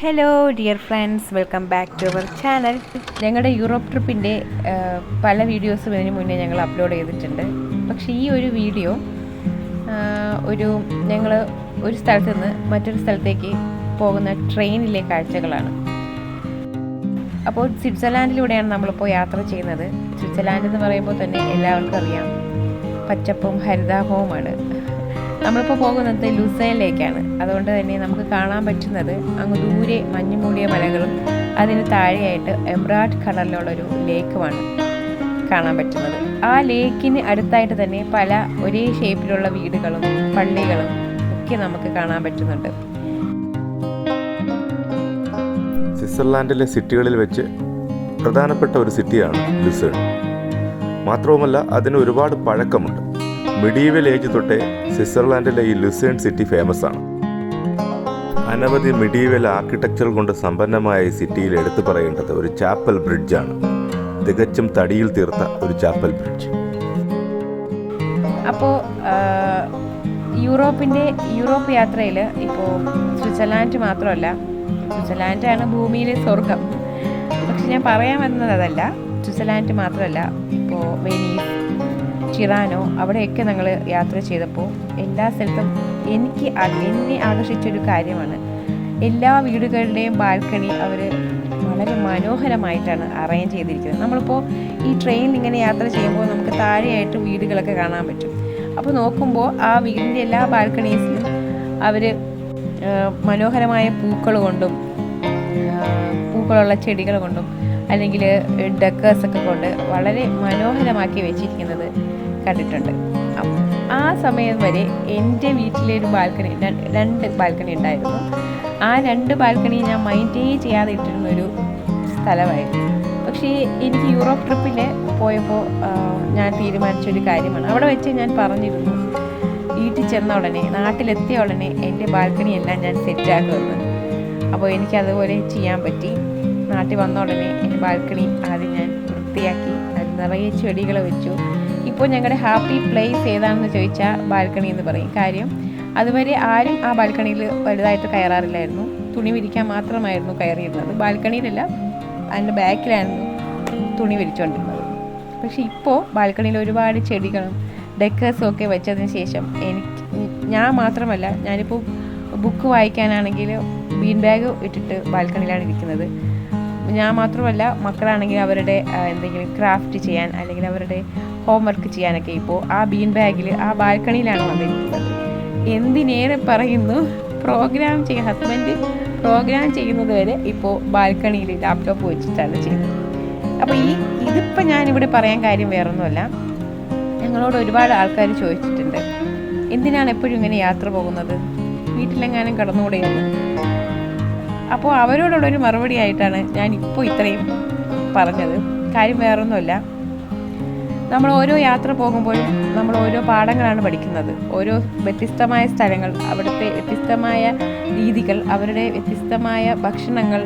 Hello dear friends welcome back to our channel ഞങ്ങളുടെ Europe ട്രിപ്പിന്റെ പല വീഡിയോസും ഇതിന് മുന്നേ ഞങ്ങൾ അപ്ലോഡ് ചെയ്തിട്ടുണ്ട്. പക്ഷേ ഈ ഒരു വീഡിയോ ഒരു ഞങ്ങൾ ഒരു സ്ഥലത്ത് നിന്ന് മറ്റൊരു സ്ഥലത്തേക്ക് പോകുന്ന ട്രെയിനിലെ കാഴ്ചകളാണ്. അപ്പോൾ സ്വിറ്റ്സർലാൻഡിലൂടെയാണ് നമ്മളിപ്പോൾ യാത്ര ചെയ്യുന്നത്. സ്വിറ്റ്സർലാൻഡ് എന്ന് പറയുമ്പോൾ തന്നെ എല്ലാവർക്കും അറിയാം. പച്ചപ്പും ഹരിതാഭവുമാണ് നമ്മളിപ്പോൾ പോകുന്നത് ലുസൈനിലേക്കാണ് അതുകൊണ്ട് തന്നെ നമുക്ക് കാണാൻ പറ്റുന്നത് അങ്ങ് ദൂരെ മഞ്ഞു മൂടിയ മലകളും അതിന് താഴെയായിട്ട് എംബ്രാഡ് കളറിലുള്ളൊരു ലേക്കുമാണ് കാണാൻ പറ്റുന്നത്. ആ ലേക്കിന് അടുത്തായിട്ട് തന്നെ പല ഒരേ ഷേപ്പിലുള്ള വീടുകളും പള്ളികളും ഒക്കെ നമുക്ക് കാണാൻ പറ്റുന്നുണ്ട്. സ്വിറ്റ്സർലാൻഡിലെ സിറ്റികളിൽ വെച്ച് പ്രധാനപ്പെട്ട ഒരു സിറ്റിയാണ് ലുസേൺ. മാത്രവുമല്ല അതിന് ഒരുപാട് പഴക്കമുണ്ട്. മിഡീവൽ ഏജ് തൊട്ടേ സ്വിറ്റ്സർലാൻഡിലെ ഈ ലുസേൺ സിറ്റി ഫേമസ് ആണ്. അനവധി മിഡീവൽ ആർക്കിടെക്ചർ കൊണ്ട് സമ്പന്നമായ ഈ സിറ്റിയിൽ എടുത്തു പറയേണ്ടത് ഒരു ചാപ്പൽ ബ്രിഡ്ജാണ് തികച്ചും തടിയിൽ തീർത്ത ഒരു ചാപ്പൽ ബ്രിഡ്ജ് അപ്പോൾ യൂറോപ്പിന്റെ യൂറോപ്പ് യാത്രയിൽ ഇപ്പോൾ സ്വിറ്റ്സർലാൻഡ് മാത്രമല്ല സ്വിറ്റ്സർലാൻഡാണ് ഭൂമിയിലെ സ്വർഗം പക്ഷെ ഞാൻ പറയാൻ വന്നത് അതല്ല സ്വിറ്റ്സർലാൻഡ് മാത്രമല്ല ഇപ്പോൾ വെനീസ് ചിറാനോ അവിടെയൊക്കെ ഞങ്ങൾ യാത്ര ചെയ്തപ്പോൾ എല്ലാ സ്ഥലത്തും എനിക്ക് എന്നെ ആകർഷിച്ചൊരു കാര്യമാണ്. എല്ലാ വീടുകളുടെയും ബാൽക്കണി അവർ വളരെ മനോഹരമായിട്ടാണ് അറേഞ്ച് ചെയ്തിരിക്കുന്നത്. നമ്മളിപ്പോൾ ഈ ട്രെയിനിൽ ഇങ്ങനെ യാത്ര ചെയ്യുമ്പോൾ നമുക്ക് താഴെയായിട്ട് വീടുകളൊക്കെ കാണാൻ പറ്റും. അപ്പോൾ നോക്കുമ്പോൾ ആ വീടിന്റെ എല്ലാ ബാൽക്കണീസിലും അവർ മനോഹരമായ പൂക്കൾ കൊണ്ടും പൂക്കളുള്ള ചെടികൾ കൊണ്ടും അല്ലെങ്കിൽ ഡെക്കേഴ്സൊക്കെ കൊണ്ട് വളരെ മനോഹരമാക്കി വെച്ചിരിക്കുന്നത്. കണ്ടിട്ടുണ്ട്. ആ സമയം വരെ എന്റെ വീട്ടിലെ ഒരു ബാൽക്കണി രണ്ട് ബാൽക്കണി ഉണ്ടായിരുന്നു. ആ രണ്ട് ബാൽക്കണി ഞാൻ മൈൻഡേ ചെയ്യാതെ ഇട്ടിരുന്ന ഒരു സ്ഥലമായിരുന്നു. പക്ഷേ എനിക്ക് യൂറോപ്പ് ട്രിപ്പിൽ പോയപ്പോൾ ഞാൻ തീരുമാനിച്ചൊരു കാര്യമാണ്. അവിടെ വെച്ച് ഞാൻ പറഞ്ഞിരുന്നു വീട്ടിൽ ചെന്ന ഉടനെ നാട്ടിലെത്തിയ ഉടനെ എന്റെ ബാൽക്കണി എല്ലാം ഞാൻ സെറ്റാക്കുമെന്ന്. അപ്പോൾ എനിക്കതുപോലെ ചെയ്യാൻ പറ്റി. നാട്ടിൽ വന്ന ഉടനെ എന്റെ ബാൽക്കണി ആദ്യം ഞാൻ വൃത്തിയാക്കി അത് നിറയെ ചെടികൾ വെച്ചു. ഇപ്പോൾ ഞങ്ങളുടെ ഹാപ്പി പ്ലേസ് ഏതാണെന്ന് ചോദിച്ചാൽ ബാൽക്കണി എന്ന് പറയും. കാര്യം അതുവരെ ആരും ആ ബാൽക്കണിയിൽ വലുതായിട്ട് കയറാറില്ലായിരുന്നു. തുണി വിരിക്കാൻ മാത്രമായിരുന്നു കയറിയിരുന്നത്. ബാൽക്കണിയിലല്ല അതിന്റെ ബാക്കിലായിരുന്നു തുണി വിരിച്ചുകൊണ്ടിരുന്നത്. പക്ഷേ ഇപ്പോൾ ബാൽക്കണിയിൽ ഒരുപാട് ചെടികളും ഡെക്കേഴ്സും ഒക്കെ വെച്ചതിന് ശേഷം എനിക്ക് ഞാൻ മാത്രമല്ല ഞാനിപ്പോൾ ബുക്ക് വായിക്കാനാണെങ്കിൽ ബീൻ ബാഗ് ഇട്ടിട്ട് ബാൽക്കണിയിലാണ് ഇരിക്കുന്നത്. ഞാൻ മാത്രമല്ല മക്കളാണെങ്കിൽ അവരുടെ എന്തെങ്കിലും ക്രാഫ്റ്റ് ചെയ്യാൻ അല്ലെങ്കിൽ അവരുടെ ഹോംവർക്ക് ചെയ്യാനൊക്കെ ഇപ്പോൾ ആ ബീൻ ബാഗിൽ ആ ബാൽക്കണിയിലാണ് വന്നിരിക്കുന്നത്. എന്തിനേറെ പറയുന്നു? പ്രോഗ്രാം ചെയ്യ ഹസ്ബൻഡ് പ്രോഗ്രാം ചെയ്യുന്നത് വരെ ഇപ്പോൾ ബാൽക്കണിയിൽ ലാപ്ടോപ്പ് വെച്ചിട്ടാണ് ചെയ്യുന്നത്. അപ്പോൾ ഈ ഇതിപ്പോൾ ഞാനിവിടെ പറയാൻ കാര്യം വേറൊന്നുമല്ല. ഞങ്ങളോട് ഒരുപാട് ആൾക്കാർ ചോദിച്ചിട്ടുണ്ട്. എന്തിനാണ് എപ്പോഴും ഇങ്ങനെ യാത്ര പോകുന്നത്? വീട്ടിലെങ്ങാനും കടന്നുകൂടെയെന്ന് അപ്പോൾ അവരോടുള്ളൊരു മറുപടി ആയിട്ടാണ് ഞാൻ ഇപ്പോൾ ഇത്രയും പറഞ്ഞത്. കാര്യം വേറൊന്നുമല്ല. നമ്മൾ ഓരോ യാത്ര പോകുമ്പോഴും നമ്മൾ ഓരോ പാഠങ്ങളാണ് പഠിക്കുന്നത്. ഓരോ വ്യത്യസ്തമായ സ്ഥലങ്ങൾ അവിടുത്തെ വ്യത്യസ്തമായ രീതികൾ അവരുടെ വ്യത്യസ്തമായ ഭക്ഷണങ്ങൾ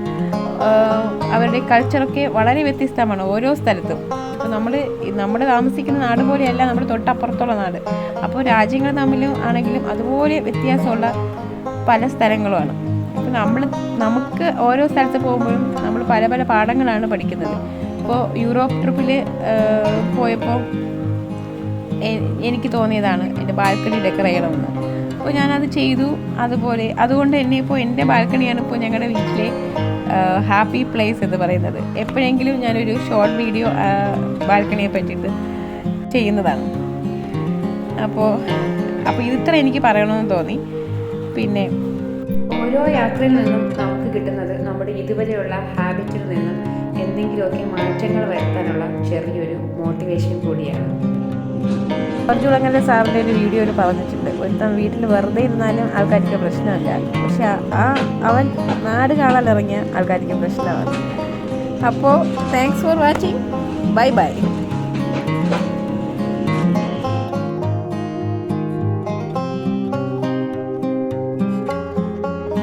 അവരുടെ കൾച്ചറൊക്കെ വളരെ വ്യത്യസ്തമാണ് ഓരോ സ്ഥലത്തും. അപ്പോൾ നമ്മൾ നമ്മൾ താമസിക്കുന്ന നാട് പോലെയല്ല നമ്മൾ തൊട്ടപ്പുറത്തുള്ള നാട്. അപ്പോൾ രാജ്യങ്ങൾ തമ്മിലും ആണെങ്കിലും അതുപോലെ വ്യത്യാസമുള്ള പല സ്ഥലങ്ങളുമാണ്. നമ്മൾ നമുക്ക് ഓരോ സ്ഥലത്ത് പോകുമ്പോഴും നമ്മൾ പല പല പാഠങ്ങളാണ് പഠിക്കുന്നത്. ഇപ്പോൾ യൂറോപ്പ് ട്രിപ്പിൽ പോയപ്പോൾ എനിക്ക് തോന്നിയതാണ് എന്റെ ബാൽക്കണി ഡെക്കർ ചെയ്യണമെന്ന്. അപ്പോൾ ഞാനത് ചെയ്തു. അതുപോലെ അതുകൊണ്ട് തന്നെ ഇപ്പോൾ എന്റെ ബാൽക്കണിയാണ് ഇപ്പോൾ ഞങ്ങളുടെ വീട്ടിലെ ഹാപ്പി പ്ലേസ് എന്ന് പറയുന്നത്. എപ്പോഴെങ്കിലും ഞാനൊരു ഷോർട്ട് വീഡിയോ ബാൽക്കണിയെ പറ്റിയിട്ട് ചെയ്യുന്നതാണ്. അപ്പോൾ അപ്പോൾ ഇതിത്ര എനിക്ക് പറയണമെന്ന് തോന്നി. പിന്നെ ഓരോ യാത്രയിൽ നിന്നും നമുക്ക് കിട്ടുന്നത് നമ്മുടെ ഇതുവരെയുള്ള ഹാബിറ്റിൽ നിന്നും എന്തെങ്കിലുമൊക്കെ മാറ്റങ്ങൾ വരുത്താനുള്ള ചെറിയൊരു മോട്ടിവേഷൻ കൂടിയാണ്. കുറച്ചുകൂടെ സാറിന്റെ ഒരു വീഡിയോയിൽ പറഞ്ഞിട്ടുണ്ട്. ഒരുത്തൻ വീട്ടിൽ വെറുതെ ഇരുന്നാലും ആൾക്കാർക്ക് പ്രശ്നമില്ല. പക്ഷെ ആ അവൻ നാട് കാണാൻ ഇറങ്ങിയ ആൾക്കാർക്ക് പ്രശ്നമാണ്. അപ്പോൾ thanks for watching bye bye